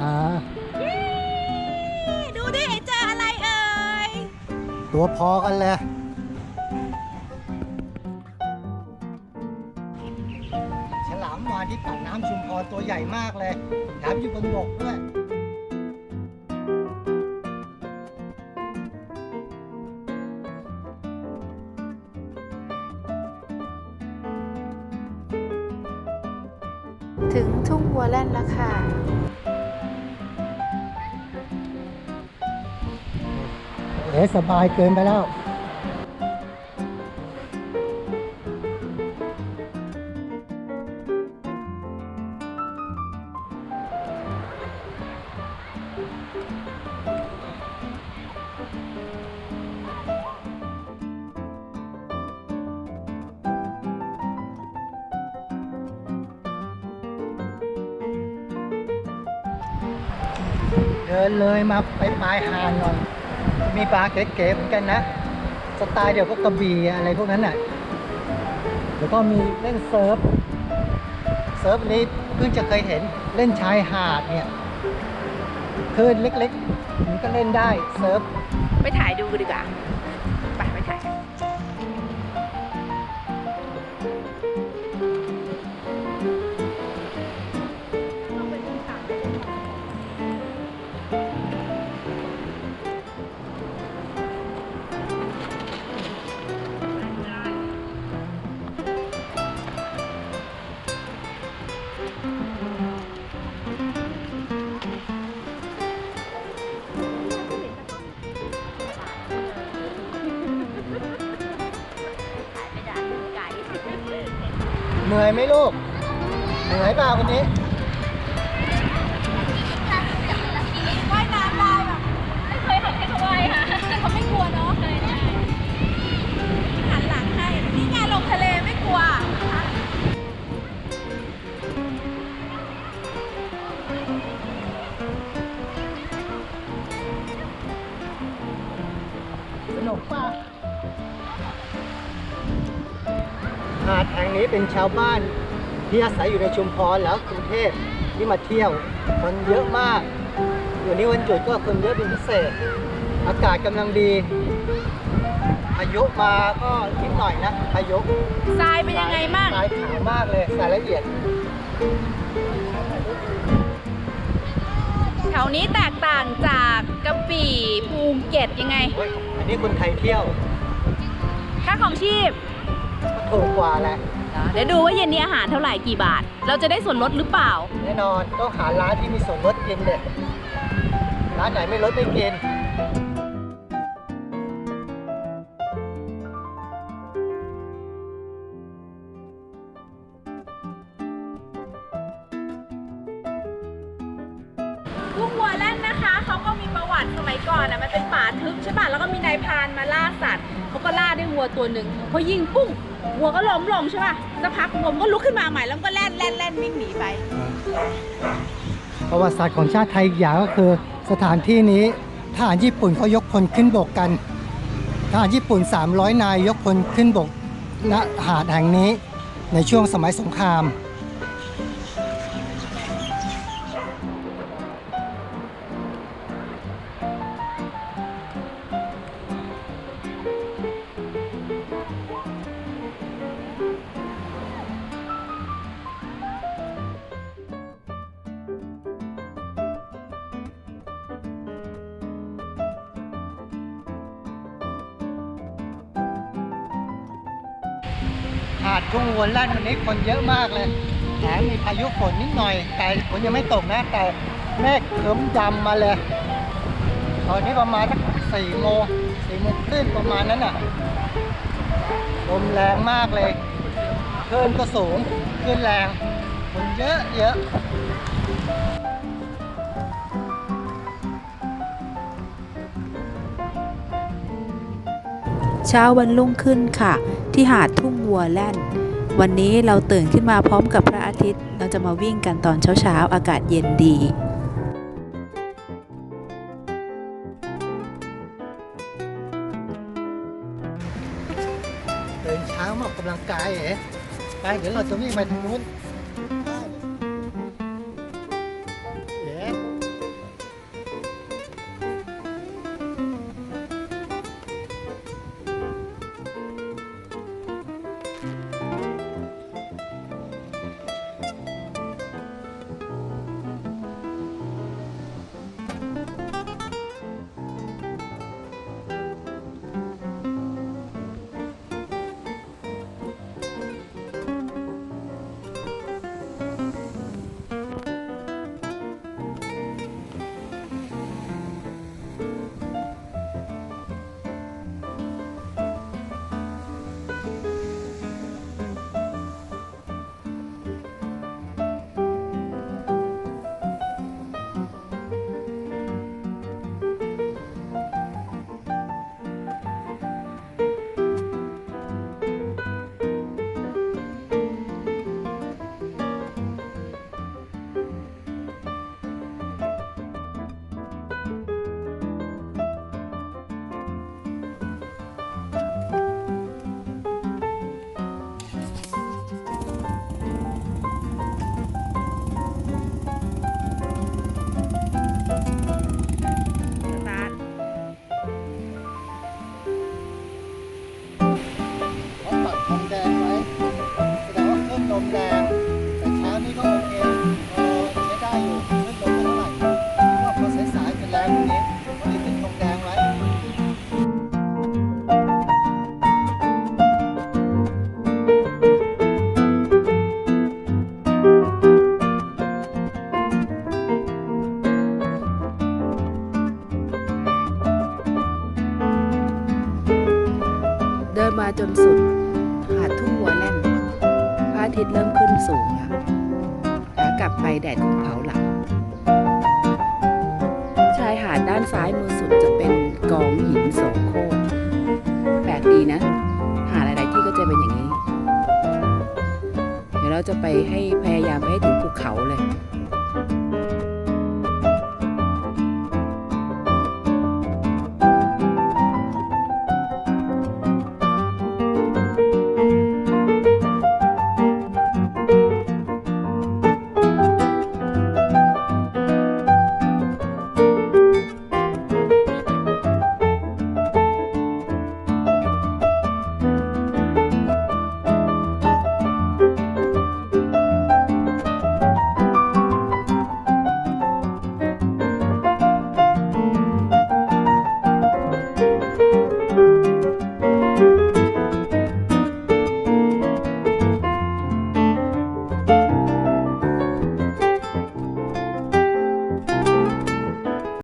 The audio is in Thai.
อ่าดูดิเจออะไรเอ่ย ตัวพอกันเลยฉลามวานที่ปากน้ำชุมพรตัวใหญ่มากเลยแถมอยู่บนบกด้วยถึงทุ่งวัวแล่นแล้วค่ะ เอสบายเกินไปแล้วเดินเลยมาไปปลายหาดหน่อย มีปลาเก๋ๆเหมือนกันนะ สไตล์เดียวกับกระบี่อะไรพวกนั้นน่ะแล้วก็มีเล่นเซิร์ฟ เซิร์ฟนี้เพิ่งจะเคยเห็นเล่นชายหาดเนี่ยคลื่นเล็กๆมันก็เล่นได้เซิร์ฟ ไปถ่ายดูกันดีกว่า เหนื่อยไหมลูก เหนื่อยเปล่าวันนี้ นี้เป็นชาวบ้านที่อาศัยอยู่ในชุมพรแล้วกรุงเทพที่มาเที่ยวคนเยอะมากวันนี้วันหยุดก็คนเยอะเป็นพิเศษ อากาศกำลังดีพายุมาก็นิดหน่อยนะพายุทรายเป็นยังไงบ้างสายขาวมากเลยรายละเอียดแถวนี้แตกต่างจากกระบี่ภูเก็ตยังไงเฮ้ยอันนี้คนไทยเที่ยว ค่าของชีพก็ถูกกว่าแหละ เดี๋ยวดูว่าเย็นนี้อาหารเท่าไหร่กี่บาท เราจะได้ส่วนลดหรือเปล่า แน่นอนต้องหาร้านที่มีส่วนลดกินเด็ดร้านไหนไม่ลดไม่กินทุ่งวัวแล่นนะ วัติสมัยก่อนอะมันเป็นป่าทึบใช่ป่ะแล้วก็มีนายพรานมาล่าสัตว์เขาก็ล่าด้วยวัวตัวหนึ่งพอยิงปุ้งวัวก็ล้มลงใช่ป่ะสักพักวัวมันก็ลุกขึ้นมาใหม่แล้วมันก็แล่นแล่นแล่นวิ่งหนีไป ประวัติศาสตร์ของชาติไทยอีกอย่างก็คือ สถานที่นี้ทหารญี่ปุ่นเขายกพลขึ้นบกกันทหารญี่ปุ่น 300 นายยกพลขึ้นบกณหาดแห่งนี้ในช่วงสมัยสงคราม หาดทุ่งวนแล่นวันนี้คนเยอะมากเลยแถมมีพายุฝนนิดหน่อย แต่ฝนยังไม่ตกนะแต่เมฆเคลิ้มดำมาเลยตอนนี้ประมาณสักสี่โมงสี่โมงครึ่งประมาณนั้นอะลมแรงมากเลยคลื่นก็สูงคลื่นแรง คนเยอะเยอะ เช้าวันรุ่งขึ้นค่ะ ที่หาดทุ่งวัวแล่น วันนี้เราตื่นขึ้นมาพร้อมกับพระอาทิตย์ เราจะมาวิ่งกันตอนเช้าๆ อากาศเย็นดีเดินเช้ามาออกกำลังกายเหรอไปเดี๋ยวเราจะวิ่งไปทางนู้น ตรงนี้ติดติดธงแดงไว้เดินมาจนสุด หาดทุ่งหัวแล่นพระอาทิตย์เริ่มขึ้นสูงแล้วขากลับไปแดดคงเผาหลัง ดด้านซ้ายมือสุดจะเป็นกองหินโสโครกแปลกดีนะ หาหลายๆที่ก็จะเป็นอย่างนี้ เดี๋ยวเราจะไปให้พยายามไปให้ถึงภูเขาเลย